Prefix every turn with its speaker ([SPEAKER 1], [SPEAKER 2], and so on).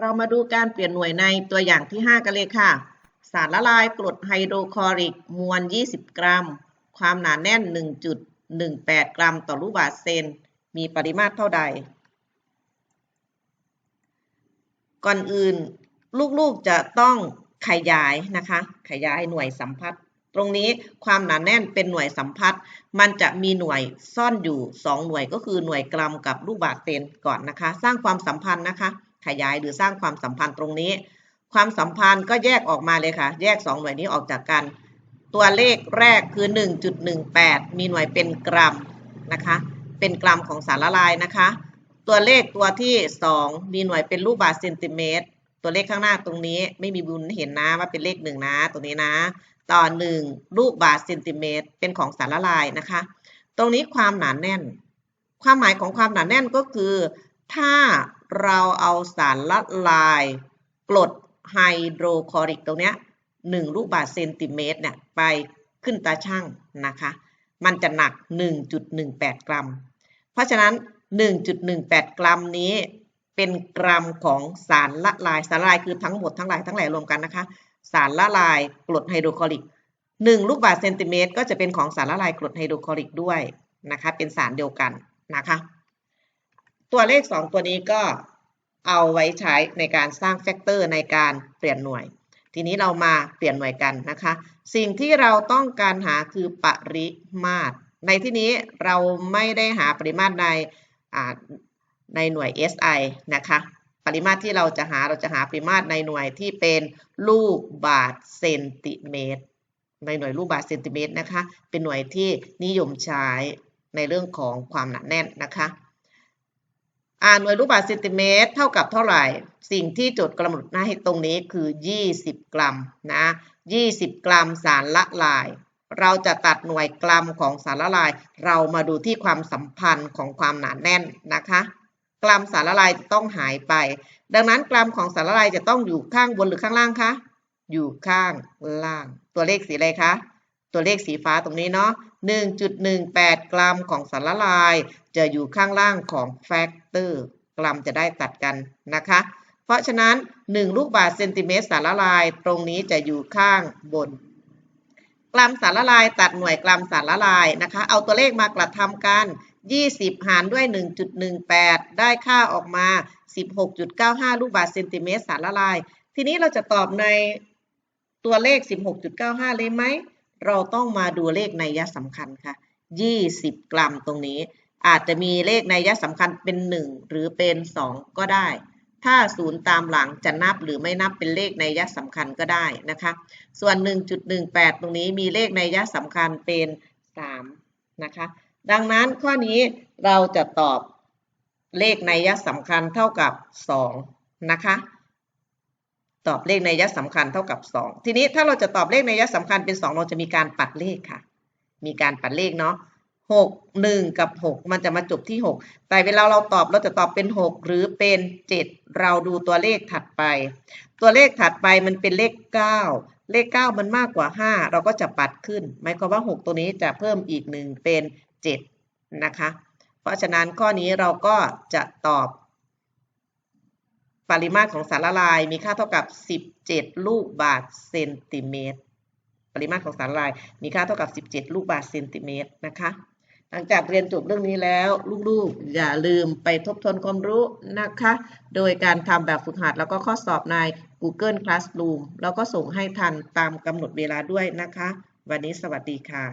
[SPEAKER 1] เรามาดูการเปลี่ยนหน่วยในตัวอย่างที่ 5 กันเลยค่ะ สารละลายกรดไฮโดรคลอริกมวล 20 กรัม ความหนาแน่น 1.18 กรัมต่อลูกบาศก์เซน มีปริมาตรเท่าใด ก่อนอื่นลูกๆจะต้องขยายนะคะ ขยายหน่วยสัมพัทธ์ตรงนี้ความหนาแน่นเป็นหน่วยสัมพัทธ์มันจะมีหน่วยซ่อนอยู่ 2 หน่วยก็คือหน่วยกรัมกับลูกบาศก์เซนก่อนนะคะ สร้างความสัมพันธ์นะคะ ขยายหรือสร้างความสัมพันธ์ตรงนี้ ความสัมพันธ์ก็แยกออกมาเลยค่ะ แยก 2 หน่วยนี้ออกจากกัน ตัวเลขแรกคือ 1.18 มีหน่วยเป็นกรัมนะคะ เป็นกรัมของสารละลายนะคะ ตัวเลขตัวที่ 2 มีหน่วยเป็นลูกบาศก์เซนติเมตร ตัวเลขข้างหน้าตรงนี้ ไม่มีบุญเห็นนะว่าเป็นเลขหนึ่งนะ ตรงนี้นะ ต่อ 1 ลูกบาศก์เซนติเมตร เป็นของสารละลายนะคะ ตรงนี้ความหนาแน่น ความหมายของความหนาแน่นก็คือ ถ้า เราเอาสารละลายกรดไฮโดรคลอริกตรงเนี้ย1ลูกบาศก์เซนติเมตรเนี่ยไปขึ้นตาช่างนะคะ มันจะหนัก 1.18 กรัม เพราะฉะนั้น 1.18 กรัมนี้เป็นกรัมของสารละลายสารละลายคือทั้งหมดทั้งหลายทั้งหล่รวมกันนะคะ สารละลายกรดไฮโดรคลอริก1ลูกบาศก์เซนติเมตรก็จะเป็นของสารละลายกรดไฮโดรคลอริกด้วยนะคะ เป็นสารเดียวกันนะคะ ตัวเลข 2 ตัวนี้ก็เอาไว้ใช้ในการสร้างแฟกเตอร์ในการเปลี่ยนหน่วย ทีนี้เรามาเปลี่ยนหน่วยกันนะคะ สิ่งที่เราต้องการหาคือปริมาตร ในที่นี้เราไม่ได้หาปริมาตรในในหน่วย SI นะคะ ปริมาตรที่เราจะหาเราจะหาปริมาตรในหน่วยที่เป็นลูกบาศก์เซนติเมตร ในหน่วยลูกบาศก์เซนติเมตรนะคะ เป็นหน่วยที่นิยมใช้ในเรื่องของความหนาแน่นนะคะ หน่วยลูกบาศก์เซนติเมตรเท่ากับเท่าไหร่ สิ่งที่โจทย์กำหนดหน้าให้ตรงนี้คือ 20 กรัมนะ20 กรัมสารละลาย เราจะตัดหน่วยกรัมของสารละลาย เรามาดูที่ความสัมพันธ์ของความหนาแน่นนะคะ กรัมสารละลายจะต้องหายไป ดังนั้นกรัมของสารละลายจะต้องอยู่ข้างบนหรือข้างล่างคะอยู่ข้างล่าง ตัวเลขสีอะไรคะ ตัวเลขสีฟ้าตรงนี้เนาะ1.18 กรัมของสารละลาย จะอยู่ข้างล่างของแฟกเตอร์กรัมจะได้ตัดกันนะคะ เพราะฉะนั้น 1 ลูกบาศก์เซนติเมตรสารละลาย ตรงนี้จะอยู่ข้างบน กรัมสารละลายตัดหน่วยกรัมสารละลายนะคะ เอาตัวเลขมากระทำกัน 20 หารด้วย 1.18 ได้ค่าออกมา 16.95 ลูกบาศก์เซนติเมตรสารละลาย ทีนี้เราจะตอบในตัวเลข 16.95 เลยไหม เราต้องมาดูเลขในยะสำคัญค่ะ20 กรัมตรงนี้ อาจจะมีเลขในยะสำคัญเป็น 1 หรือเป็น 2 ก็ได้ ถ้าศูนย์ตามหลังจะนับหรือไม่นับเป็นเลขในยะสำคัญก็ได้นะคะ ส่วน 1.18 ตรงนี้มีเลขในยะสำคัญเป็น 3 นะคะ ดังนั้นข้อนี้เราจะตอบเลขในยะสำคัญเท่ากับ 2 นะคะ ตอบเลขในยะสำคัญเท่ากับ 2 ทีนี้ถ้าเราจะตอบเลขในยะสำคัญเป็น 2 เราจะมีการปัดเลขค่ะ มีการปัดเลขเนาะ6 1กับ 6 มันจะมาจบที่ 6 แต่เวลาเราตอบเราจะตอบเป็น 6 หรือเป็น 7 เราดูตัวเลขถัดไป ตัวเลขถัดไปมันเป็นเลข 9 เลข 9 มันมากกว่า 5 เราก็จะปัดขึ้น หมายความว่า 6 ตัวนี้จะเพิ่มอีก 1 เป็น 7 นะคะ เพราะฉะนั้นข้อนี้เราก็จะตอบ ปริมาตรของสารละลายมีค่าเท่ากับ 17 ลูกบาศก์เซนติเมตร ปริมาตรของสารละลายมีค่าเท่ากับ 17 ลูกบาศก์เซนติเมตรนะคะ หลังจากเรียนจบเรื่องนี้แล้วลูกๆ อย่าลืมไปทบทวนความรู้นะคะ โดยการทำแบบฝึกหัดแล้วก็ข้อสอบใน Google Classroom แล้วก็ส่งให้ทันตามกำหนดเวลาด้วยนะคะ วันนี้สวัสดีค่ะ